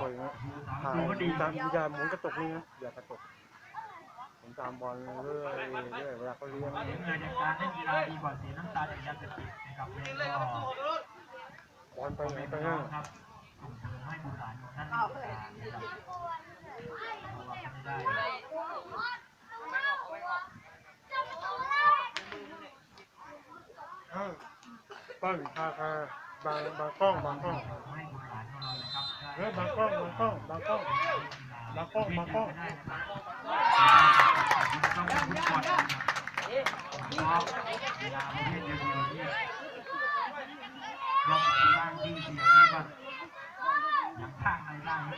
ปล่อยนะถ่ายตามย่าหมุนกระตุกนี่นะอย่ากระตุกผมตามบอลเรื่อยเรื่อยเวลาเขาเลี้ยงเสียเงินจากการเล่นกีฬาดีกว่าเสียน้ำตาจากยาเสพติดนะครับแล้วก็บอลไปไหนไปนั่งครับส่งเสริมให้บุตรหลานของท่านมีการนะครับเพาคาคาบางบางกล้องบางกล้องครับ เฮ้ยบางกล้องบางกล้องบางกล้องบางกล้องบางกล้องได้นะครับต้องเป็นฟุตบอลนะครับเพราะกีฬาประเภทเดียวๆเนี่ยรอบสร้างชื่อเสียงให้กับยังสร้างรายได้ให้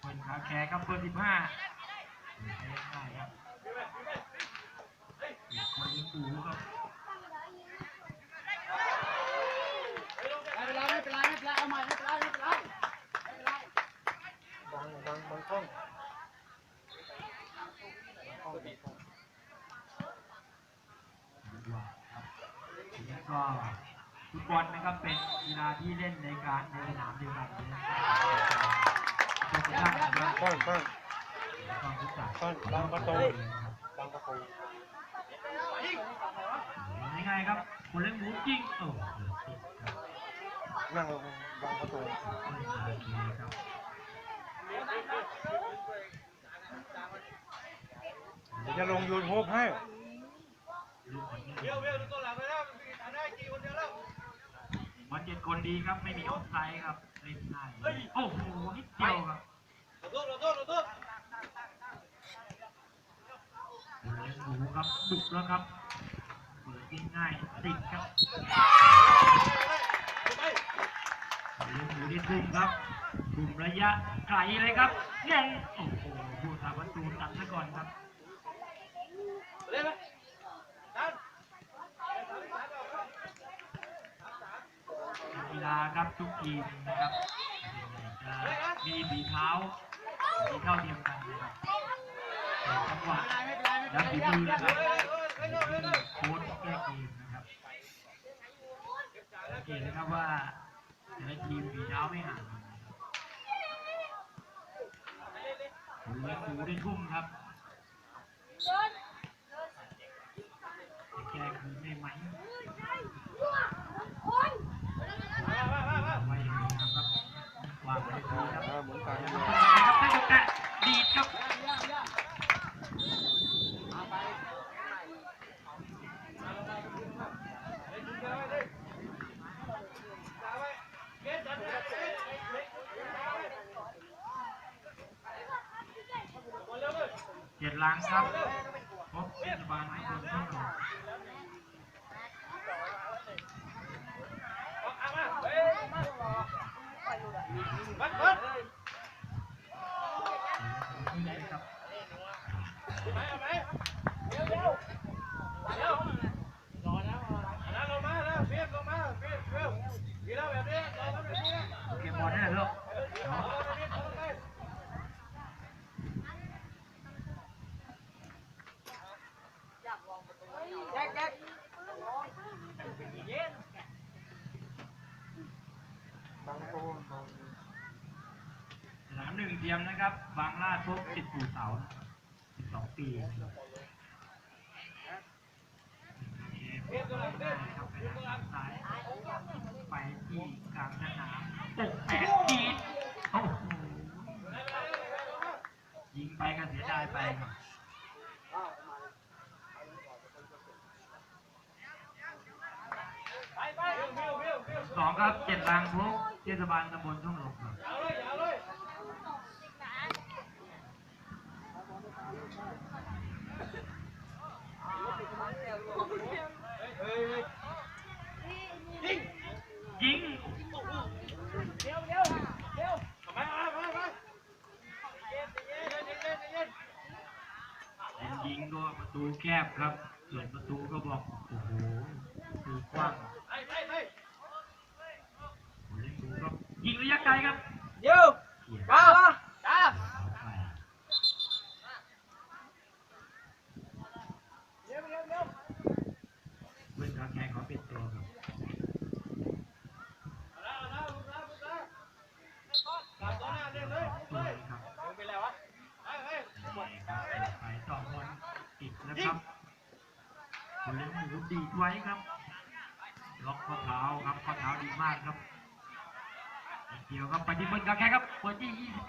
เป็นขาแขกครับเบอร์สิบห้าง่ายครับคนยิงปูครับ ไม่เป็นไรไม่เป็นไรไม่เป็นไรเอาใหม่ไม่เป็นไรไม่เป็นไรไม่เป็นไร บางบางบางกล้องบางกล้องบางกล้อง แล้ว ก็ฟุตบอลนะครับเป็นกีฬาที่เล่นในการในสนามเดียวกันนะครับตัวสร้างนะครับกล้องกล้องความรู้จักกล้องบางประตูบางประตูยังไงครับคนเล่นหมูจริงโอ้โหนั่งลงบางประตูครับจะลงยูทูบให้เบี้ยวเบี้ยวตัวหลังไปแล้วได้กี่คนเดียวแล้ว มันเจ็ดคนดีครับ ไม่มีออฟไซด์ครับเล่นง่ายโอ้โหนิดเดียวครับคนเล่นหมูครับบุกแล้วครับเปิดง่ายๆติดครับเลี้ยงหมูที่ทุ่มครับทุ่มระยะไกลเลยครับแย่งโอ้โหผู้สาประตูตัดซะก่อนครับ ครับทุกทีมนะครับจะมีฝีเท้ามีเท่าเทียมกันนะครับแต่จังหวะและฝีมือนะครับโค้ชแก้เกมนะครับสังเกตนะครับว่าแต่ละทีมฝีเท้าไม่ห่างกันหูและหูได้ทุ่มครับแก้คืนได้ไหมได้นะครับ วางไว้ดีครับหมุนไปนะครับให้โอกาสดีดครับเจ็ดล้างครับพบเทศบาลตำบลทุ่งหลวงครับ เก็บบอลได้เลยลูกเนาะสนามห นะครับ บางลาดพบติดปู่เสาสิบสองปีไปที่กลางสนามตกแผนดีดโอ้โหยิงไปก็เสียดายไปสองครับเจ็ดลางพบเทศบาลตำบลช่องลมครับ ยิงเป็นยิงก็ประตูแคบครับ ส่วนประตูก็บอกโอ้โหประตูกว้างเล่นดูครับยิงระยะไกลครับเดี๋ยวเขียนก้าวก้าว เอาไป เร็วเร็วเร็ว เพื่อนขาแข่งเขาเป็นตัวครับ ด ไว้ครับ ล็อกข้อเท้าครับข้อเท้าดีมากครับเกี่ยวครับไปที่เบิร์นกาแคครับเปิดที่21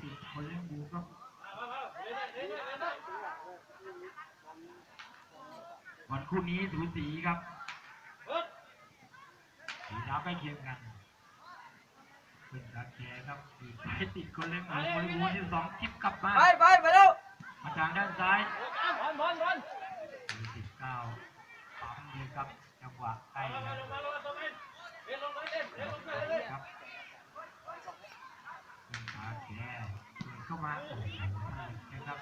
ติดคนเล่นบูครับวันคู่นี้สูสีครับสีน้ำใกล้เคียงกันเป็นกาแคครับติดไปติดคนเล่นบูคนเล่นบูที่สองทิปกลับมา ไปไปไปเร็วมาทางด้านซ้ายบอลบอลบอล สิบเก้าปั๊มเลย ครับจังหวะใกล้แล้วครับเป็นกาแคเปิดเข้ามาโอ้โหนะครับ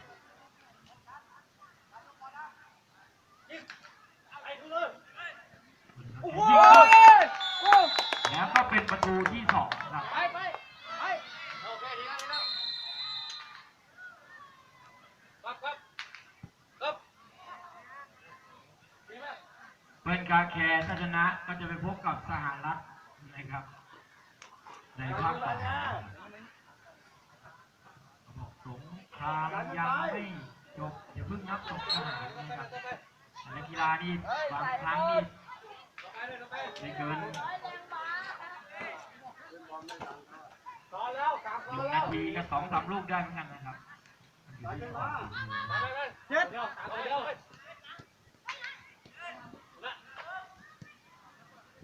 โอ้โหแล้วก็เป็นประตูที่สองครับ เป็นกาแคร์ถ้าชนะก็จะไปพบกับสหรัฐนะครับ ในภาคต่อบอกสงครามยังไม่จบอย่าเพิ่งนับศพทหารนะครับแต่ในกีฬานี่บางครั้งนี่ไม่เกินต่อแล้วกลับหต่อนึ่งนาทีก็สองสามลูกได้เหมือนกันนะครับอยู่ที่ความฝีมือไปไปเจ็ดเดียวเดียว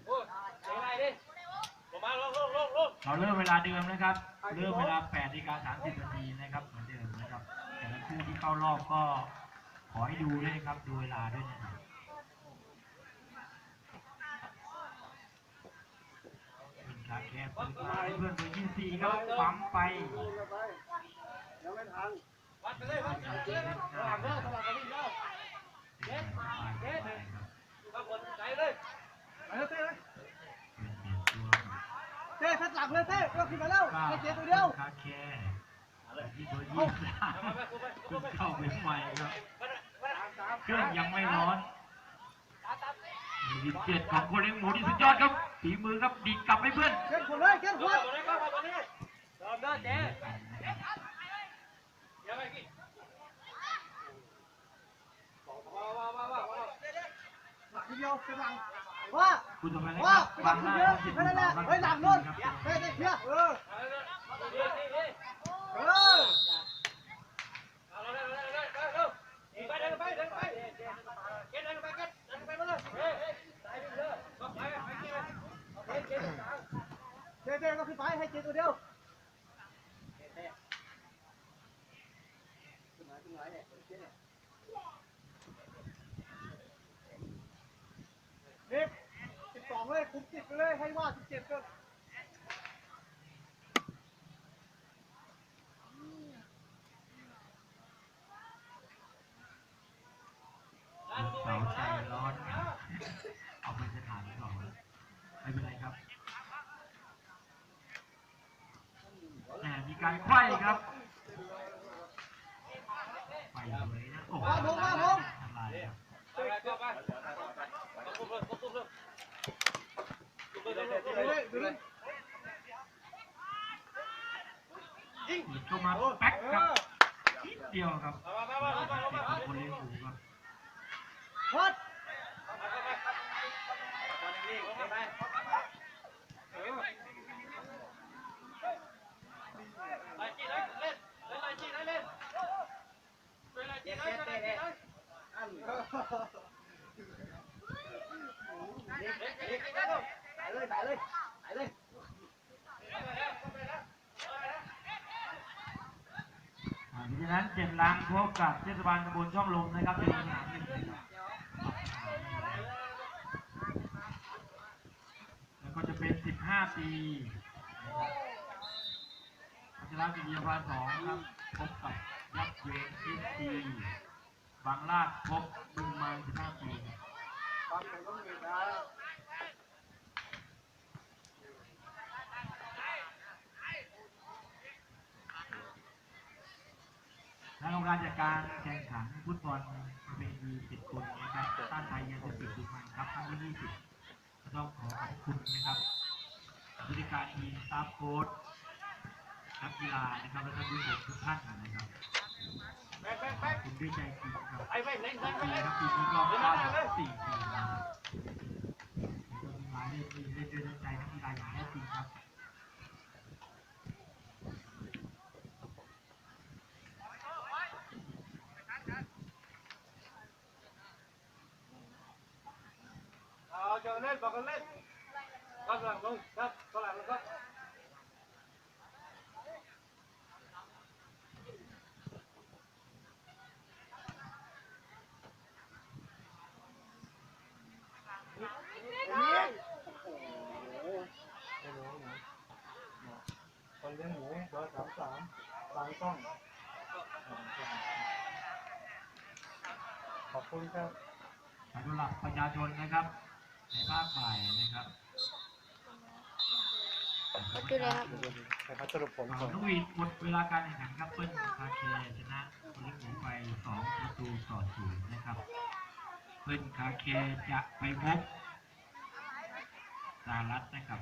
โอ้ยยังไงดิลงมาลงลงลงลง เราเริ่มเวลาเดิมนะครับ เริ่มเวลา8นาฬิกา30นาทีนะครับเหมือนเดิมนะครับ แต่ละคู่ที่เข้ารอบก็ขอให้ดูด้วยนะครับ ดูเวลาด้วยนะครับเป็นการแคบเปิดมาให้เพื่อนเบอร์ยี่สี่ครับปั๊มไปวัดไปเลยวัดไปเลยสลับเลยสลับกันนี่แล้วเจ็ดเจ็ดครับข้างบนใจเลยไปเลยเต้เลยเป็นเปลี่ยน ตัวเต้ทัดหลังเลยเต้ก็ขึ้นมาแล้วไอ้เจ๊ตัวเดียวคาแคร์ที่เบอร์ยี่สิบสามเพิ่งเข้าไปใหม่ครับเครื่องยังไม่ร้อนดีเจ็ดของคนเลี้ยงหมูที่สุดยอดครับฝีมือครับดีดกลับให้เพื่อนเก็บคนเลยเก็บคนเดินเดินเจ๊เดี๋ยวไปกี่ว้าวว้าวว้าวว้าวหลังทีเดียวเป็นหลัง ว่าคุณทำไมนะคว่ารับเป็นหลับางงหทีน้าเดียวต้องสิบไม่ได้แหละเฮ้ยหลังนู่นเฮ้ยเจ๊เพี้ยเออเออไปเดินไปเดินไปเก็ตเดินไปเก็ตเดินไปมาเลยเฮ้ยไปเลยไปไปเก็ตเจ๊เจ๊เจ๊ก็ขึ้นไปให้เจ๊ตัวเดียว เด็กสิบสองเลย คุมสิบไปเลยให้ว่าสิบเจ็ดก็สาวใจร้อนเอาไปสถานก่อนไม่เป็นไรครับแหมมีการไขว้ครับไปเลยนะโอ้โหทำลายครับ ดูเล ยิงเข้ามาแป๊กครับนิดเดียวครับลี้ยงหมูครับ วัดถ่ายเลยถ่าย เพราะฉะนั้นเจ็ดล้างพบกับเทศบาลตำบลช่องลมนะครับเป็นสนามหนึ่งนะครับแล้วก็จะเป็น 15 ปีพัชรกิจยาภาสองครับพบกับยักษ์เวนเอสซีบางลาดพบบึงมา15 ปีฟังแต่ต้องมีนะและโรงการจัดการแข่งขันฟุตบอลประเพณีสิบคนนะครับต้านภัยยาเสพติดดูมันครับครั้งที่20ก็ต้องขอขอบคุณนะครับบริการทีมสตาฟโค้ดนักกีฬานะครับและท่านผู้ชมทุกท่านนะครับแบกแบกแบขอกบคุณด้วยใจจริงครับไอ้ไปเล่นเล่นปีเล่นครับปีนี้ก็94ปีแล้วก็มีมาเลขที่เล่นด้วยใจนักกีฬาอย่างแท้ จริงครับเอาเล่นบอกกันเล่นครับหลังลงครับหลังลงครับไม่รู้นะคนเลี้ยงหมูเบอร์สามสามบางกล้อง ขอบคุณครับสำหรับประชาชนนะครับ ในภาคบ่ายนะครับมาดูเลยครับเดี๋ยวๆให้เขาสรุปผลขก่ออนนกหวีดหมดเวลาการแข่งขันครับเปิ้ลคาเคชนะเล็กหมูไปสองประตูต่อศูนย์นะครับเปิ้ลคาเคจะไปพบสหรัฐนะครับ